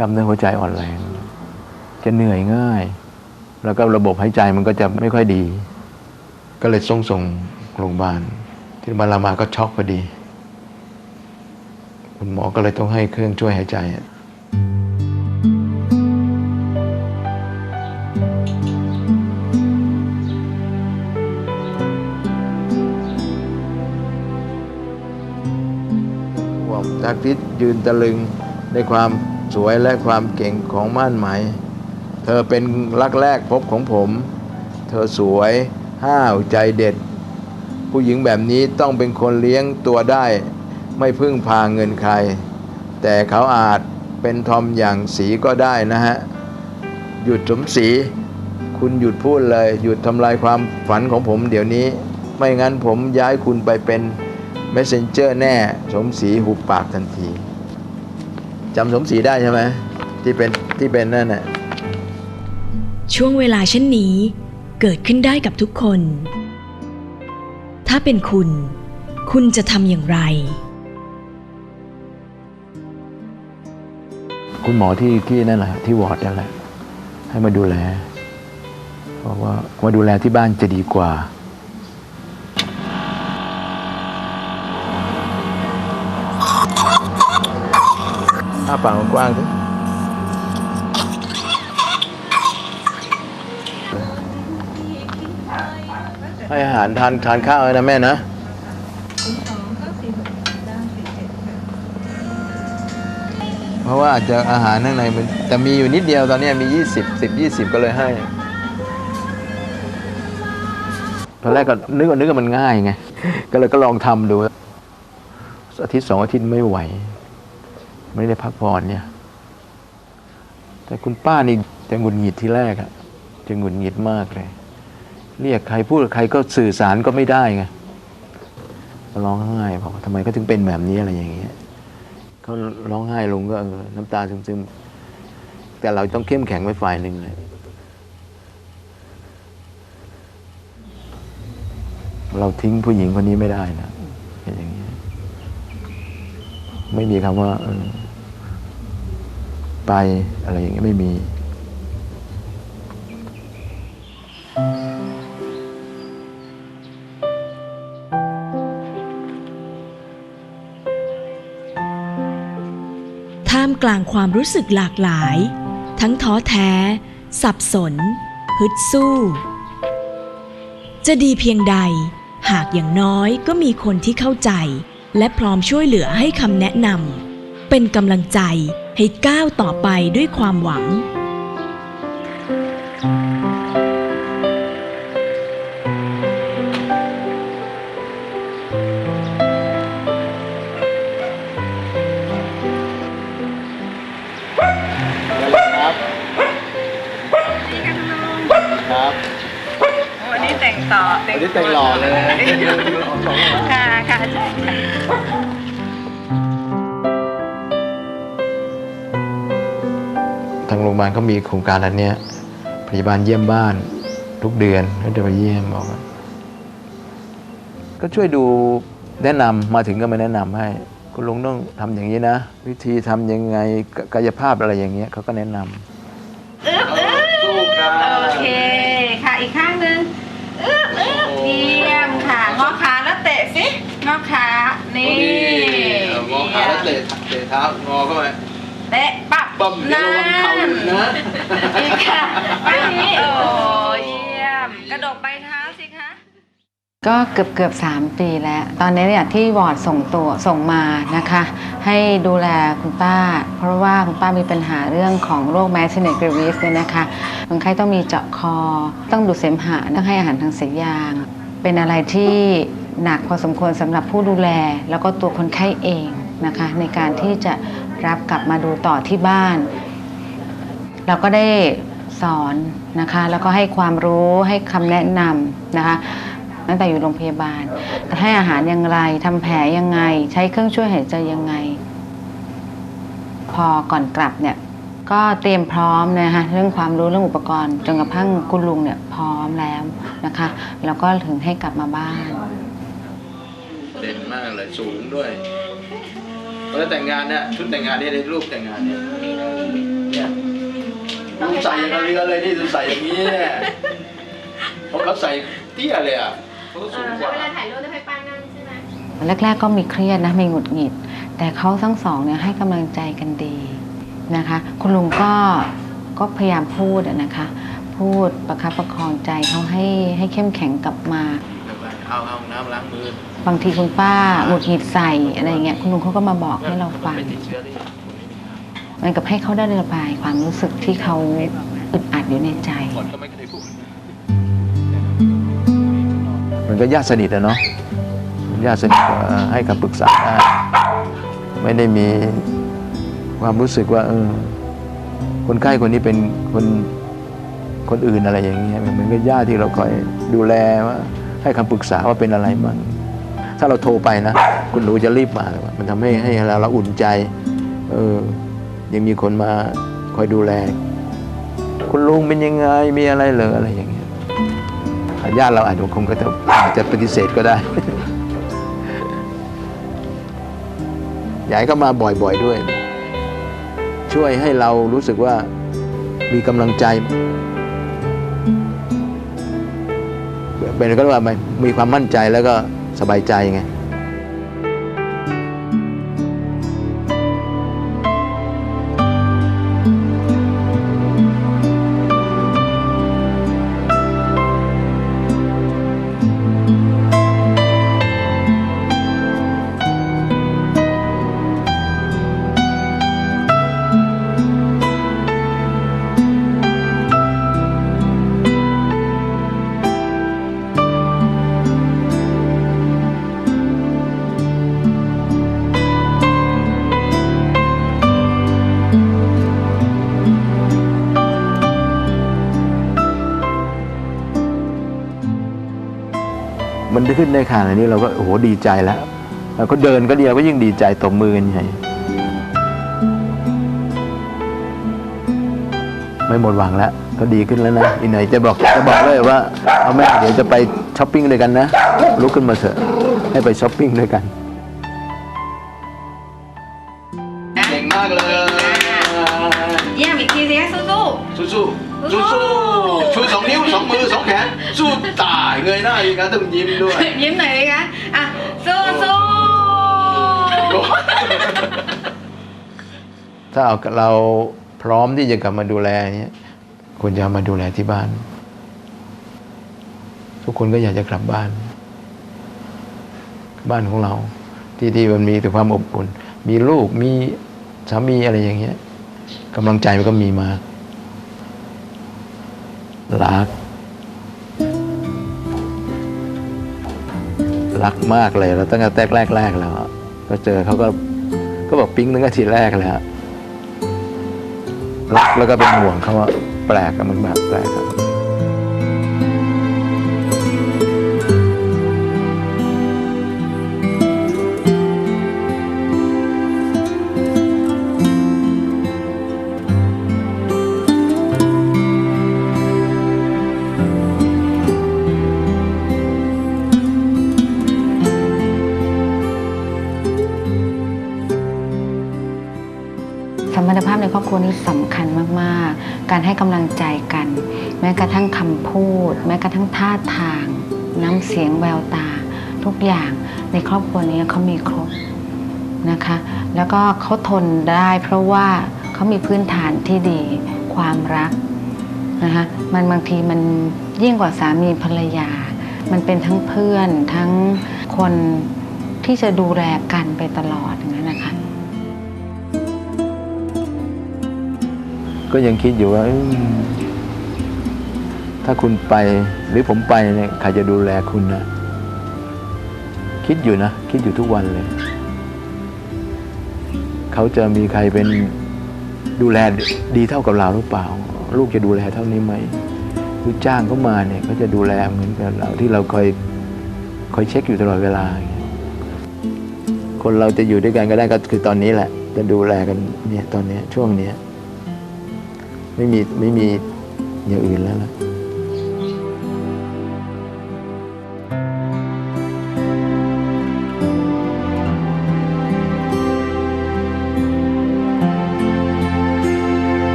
กล้ามเนื้อหัวใจอ่อนแรง จะเหนื่อยง่าย แล้วก็ระบบหายใจมันก็จะไม่ค่อยดี ก็เลยส่งส่งโรงพยาบาล ที่โรงพยาบาลรามาก็ช็อกพอดี คุณหมอก็เลยต้องให้เครื่องช่วยหายใจอะว่าชาคริตยืนตะลึงในความ สวยและความเก่งของม่านไหม เธอเป็นรักแรกพบของผม เธอสวยห้าวใจเด็ด ผู้หญิงแบบนี้ต้องเป็นคนเลี้ยงตัวได้ ไม่พึ่งพาเงินใคร แต่เขาอาจเป็นทอมอย่างสีก็ได้นะฮะ หยุดสมศรีคุณหยุดพูดเลย หยุดทำลายความฝันของผมเดี๋ยวนี้ ไม่งั้นผมย้ายคุณไปเป็น messenger แน่สมศรีหุบปากทันที จำสมศรีได้ใช่ไหมที่เป็นที่เป็นนั่นน่ะช่วงเวลาเช่นนี้เกิดขึ้นได้กับทุกคน ถ้าเป็นคุณ คุณจะทำอย่างไร คุณหมอที่ที่นั่นแหละที่วอร์ดนั่นแหละให้มาดูแล เพราะว่ามาดูแลที่บ้านจะดีกว่า อ้าปากกว้างๆสิให้อาหารทานทานข้าวเลยนะแม่นะเพราะว่าอาจจะอาหารข้างในมันแต่มีอยู่นิดเดียวตอนนี้ยมี 20 10 20 ก็เลยให้ตอนแรกก็นึกว่านึกว่ามันง่ายไง ก็เลยก็ลองทำดูอาทิตย์สองอาทิตย์ไม่ไหว ไม่ได้พักผ่อนเนี่ย แต่คุณป้านี่จะหงุดหงิดที่แรกอะจะหงุดหงิดมากเลย เรียกใครพูดกับใครก็สื่อสารก็ไม่ได้ไงร้องไห้บอกทำไมเขาถึงเป็นแบบนี้อะไรอย่างเงี้ยเขาร้องไห้ลงก็เออน้ำตาซึมๆแต่เราต้องเข้มแข็งไว้ฝ่ายหนึ่งเลยเราทิ้งผู้หญิงคนนี้ไม่ได้นะเป็นอย่างนี้ ไม่มีคำว่าเออไปอะไรอย่างเงี้ยไม่มี ท่ามกลางความรู้สึกหลากหลาย ทั้งท้อแท้ สับสน ฮึดสู้ จะดีเพียงใด หากอย่างน้อยก็มีคนที่เข้าใจ และพร้อมช่วยเหลือให้คำแนะนำเป็นกำลังใจให้ก้าวต่อไปด้วยความหวัง ต่งต่อวันนี้แต่งหล่อเลยค่ะค่ะใช่ค่ะทางโรงพยาบาลเขามีโครงการอันเนี้ยพยาบาลเยี่ยมบ้านทุกเดือนเขาจะไปเยี่ยมบอกว่าก็ช่วยดูแนะนำมาถึงก็มาแนะนำให้ คุณลุงต้องทำอย่างนี้นะ วิธีทำยังไงกกายภาพอะไรอย่างเงี้ยเขาก็แนะนำอึ๊บอึ๊บสู้กันโอเค ค่ะอีกข้างหนึ่ง อึ๊บอึ๊บเยี่ยมค่ะ งอขาแล้วเตะสิ งอขา นี่งอขาแล้วเตะเตะเท้างอเข้าไปเตะปับปั๊มเดี๋ยวระวังเข่าหลุดนะอีกค่ะอันนี้โอ้เยี่ยม กระดกไปเท้าสิคะ ก็เกือบเกือบสามปีแล้ว ตอนนี้เนี่ยที่วอร์ดส่งตัวส่งมานะคะ ให้ดูแลคุณป้า เพราะว่าคุณป้ามีปัญหาเรื่องของโรคแมสเนกรวิสเนี่ยนะคะคนไข้ต้องมีเจาะคอ ต้องดูดเสมหะต้องให้อาหารทางสายยาง เป็นอะไรที่หนักพอสมควรสำหรับผู้ดูแล แล้วก็ตัวคนไข้เองนะคะ ในการที่จะรับกลับมาดูต่อที่บ้าน เราก็ได้สอนนะคะ แล้วก็ให้ความรู้ให้คำแนะนำนะคะ ตั้งแต่อยู่โรงพยาบาล ให้อาหารอย่างไรทำแผลยังไง ใช้เครื่องช่วยหายใจยังไง พอก่อนกลับเนี่ยก็เตรียมพร้อมนะคะเรื่องความรู้เรื่องอุปกรณ์จนกระทั่งคุณลุงเนี่ยพร้อมแล้วนะคะ แล้วก็ถึงให้กลับมาบ้านเด่นมากเลยสูงด้วยแล้วแต่งงานเนี่ยชุดแต่งงานเนี่ยในรูปแต่งงานเนี่ยต้องลุงให้ใส่ป้าอย่างกับนั่งเรือเลยนี่ใส่อย่างนี้เนี่ยเพราะเขาใส่เตี้ยเลยอะ เขาก็เอสูงอกแล้วว่าเวลาถ่ายรูปต้องให้ป้านั่งใช่ไหมแรกๆก็มีเครียดนะมีหงุดหงิด แต่เขาทั้งสองเนี่ยให้กำลังใจกันดีนะคะ คุณลุงก็ก็พยายามพูดอะนะคะ พูดประคับประคองใจเขาให้ให้เข้มแข็งกลับมา เอาเอาน้ำล้างมือบางทีคุณป้าหงุดหงิดใส่อะไรอย่างเงี้ยคุณลุงเขาก็มาบอกให้เราฟังไม่ติดเชื้อได้ยังเหมันกับให้เขาได้ระบายความรู้สึกที่เขาอึดอัดอยู่ในใจคนก็ไม่เคยพูด มันก็ญาติสนิทอะเนาะญาติสนิทก็ให้คำปรึกษาได้ไม่ได้มีความรู้สึกว่าเออคนไข้คนนี้เป็นคนคนอื่นอะไรอย่างเงี้ยมันเหมือนกับญาติที่เราคอยดูแลว่าให้คำปรึกษาว่าเป็นอะไรบ้างถ้าเราโทรไปนะ คุณหนูจะรีบมา มันทำให้ให้เราเราอุ่นใจ เออ ยังมีคนมาคอยดูแล คุณลุงเป็นยังไงมีอะไรเหรออะไรอย่างเงี้ย ญาติเราอาจจะคงก็จะจะปฏิเสธก็ได้ยากให้เขามาบ่อยๆด้วย ช่วยให้เรารู้สึกว่ามีกำลังใจเป็นก็ว่ามีความมั่นใจแล้วก็สบายใจไง ได้ขึ้นได้ขนาดนี้เราก็โอ้โหดีใจแล้วแล้วก็เดินก็เดียวก็ยิ่งดีใจตบมือกันใหญ่ไม่หมดหวังแล้วก็ดีขึ้นแล้วนะอีกหน่อยจะบอกจะบอกเลยว่าเอาแม่เดี๋ยวจะไปช้อปปิ้งด้วยกันนะลุกขึ้นมาเถอะให้ไปช้อปปิ้งด้วยกัน กนะต้องยิ้มด้วยๆยิ้มหน่อยเลยคะอะสู้สู้ถ้าเอาเราพร้อมที่จะกลับมาดูแลเนี้ยควรจะเอามาดูแลที่บ้าน ทุกคนก็อยากจะกลับบ้าน บ้านของเรา ที่ที่มันมีแต่ความอบอุ่น มีลูกมีสามีอะไรอย่างเงี้ยกำลังใจมันก็มีมารัก รักมากเลยเราตั้งแต่แรกแรกแล้ว ก็เจอเขาก็ก็บอกปิ๊งตั้งแต่ทีแรกแล้วรักแล้วก็เป็นห่วงเขาว่าแปลกอะมันแบบแปลกอะ การให้กำลังใจกัน แม้กระทั่งคำพูด แม้กระทั่งท่าทาง น้ำเสียงแววตา ทุกอย่างในครอบครัวนี้เขามีครบนะคะ แล้วก็เขาทนได้เพราะว่าเขามีพื้นฐานที่ดีความรักนะคะมันบางทีมันยิ่งกว่าสามีภรรยา มันเป็นทั้งเพื่อนทั้งคนที่จะดูแลกันไปตลอด ก็ยังคิดอยู่ว่าถ้าคุณไปหรือผมไปเนี่ยใครจะดูแลคุณนะ คิดอยู่นะ คิดอยู่ทุกวันเลย เขาจะมีใครเป็นดูแลดีเท่ากับเราหรือเปล่า ลูกจะดูแลเท่านี้ไหมคือจ้างเขามาเนี่ยเขาจะดูแลเหมือนกับเราที่เราคอยคอยเช็คอยู่ตลอดเวลา คนเราจะอยู่ด้วยกันก็ได้ก็คือตอนนี้แหละ จะดูแลกันเนี่ยตอนนี้ช่วงเนี้ย ไม่มีไม่มีอย่างอื่นแล้วล่ะ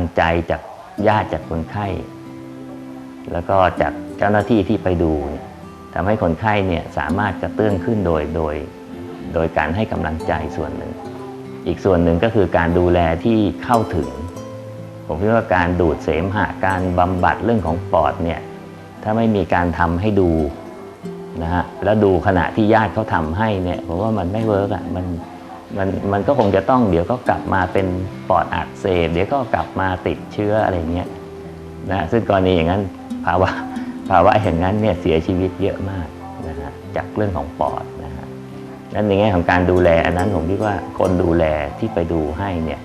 งใจจากญาติจากคนไข้ แล้วก็จากเจ้าหน้าที่ที่ไปดูทำให้คนไข้เนี่ยสามารถกระเตื้องขึ้นโดยโดย โดยการให้กำลังใจส่วนหนึ่ง อีกส่วนหนึ่งก็คือการดูแลที่เข้าถึง ผมคิดว่าการดูดเสมหะการบำบัดเรื่องของปอดเนี่ยถ้าไม่มีการทำให้ดูนะฮะแล้วดูขณะที่ญาติเขาทำให้เนี่ยผมว่ามันไม่เวิร์กอะมัน มันมันก็คงจะต้องเดี๋ยวก็กลับมาเป็นปอดอักเสบเดี๋ยวก็กลับมาติดเชื้ออะไรเงี้ยนะซึ่งกรณีอย่างนั้นภาวะภาวะอย่างนั้นเนี่ยเสียชีวิตเยอะมากนะฮะจากเรื่องของปอดนะฮะนั่นในแง่ของการดูแลอันนั้นผมคิดว่าคนดูแลที่ไปดูให้เนี่ย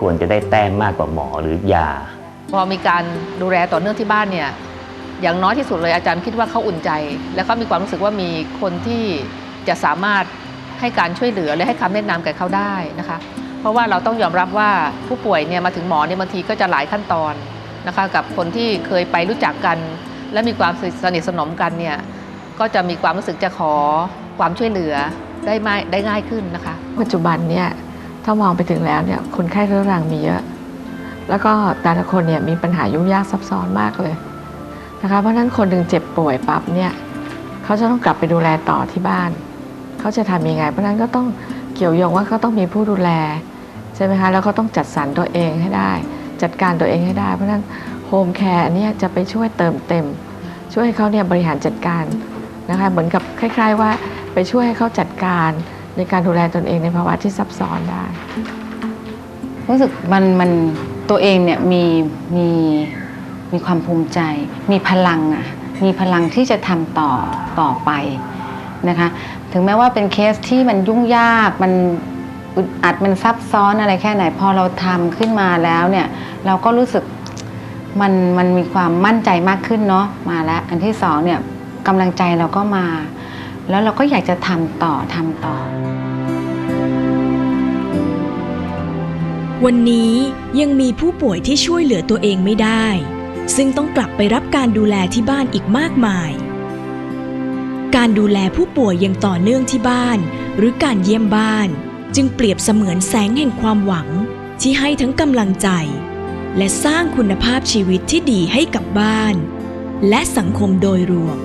ควรจะได้แต้มมากกว่าหมอหรือยา พอมีการดูแลต่อเนื่องที่บ้านเนี่ยอย่างน้อยที่สุดเลยอาจารย์คิดว่าเขาอุ่นใจ และเขามีความรู้สึกว่ามีคนที่จะสามารถ ให้การช่วยเหลือและให้คำแนะนำแก่เขาได้นะคะ เพราะว่าเราต้องยอมรับว่าผู้ป่วยเนี่ยมาถึงหมอเนี่ยบางทีก็จะหลายขั้นตอนนะคะกับคนที่เคยไปรู้จักกัน และมีความสนิทสนมกันเนี่ยก็จะมีความรู้สึกจะขอความช่วยเหลือได้ไม่ได้ง่ายขึ้นนะคะ ปัจจุบันเนี่ยถ้ามองไปถึงแล้วเนี่ยคนไข้เรื้อรังมีเยอะ แล้วก็แต่ละคนเนี่ยมีปัญหายุ่งยากซับซ้อนมากเลยนะคะเพราะฉะนั้นคนหนึ่งเจ็บป่วยปั๊บเนี่ยเขาจะต้องกลับไปดูแลต่อที่บ้าน เขาจะทำยังไง เพราะฉะนั้นก็ต้องเกี่ยวโยงว่าเขาต้องมีผู้ดูแลใช่ไหมคะแล้วก็ต้องจัดสรรตัวเองให้ได้ จัดการตัวเองให้ได้ เพราะฉะนั้นโฮมแคร์นเนี้ยจะไปช่วยเติมเต็ม ช่วยให้เขาเนี่ยบริหารจัดการนะคะเหมือนกับคล้าย ๆ ว่าไปช่วยให้เขาจัดการในการดูแลตนเองในภาวะที่ซับซ้อนได้ รู้สึกมันมันตัวเองเนี่ยมีมีมีความภูมิใจ มีพลังอะมีพลังที่จะทำต่อต่อไป นะคะ ถึงแม้ว่าเป็นเคสที่มันยุ่งยากมันอึดอัดมันซับซ้อนอะไรแค่ไหนพอเราทำขึ้นมาแล้วเนี่ยเราก็รู้สึกมันมันมีความมั่นใจมากขึ้นเนาะมาแล้ว อันที่สองเนี่ยกำลังใจเราก็มา แล้วเราก็อยากจะทำต่อทำต่อ วันนี้ยังมีผู้ป่วยที่ช่วยเหลือตัวเองไม่ได้ ซึ่งต้องกลับไปรับการดูแลที่บ้านอีกมากมาย การดูแลผู้ป่วยอย่างต่อเนื่องที่บ้าน หรือการเยี่ยมบ้าน จึงเปรียบเสมือนแสงแห่งความหวัง ที่ให้ทั้งกำลังใจ และสร้างคุณภาพชีวิตที่ดีให้กับบ้าน และสังคมโดยรวม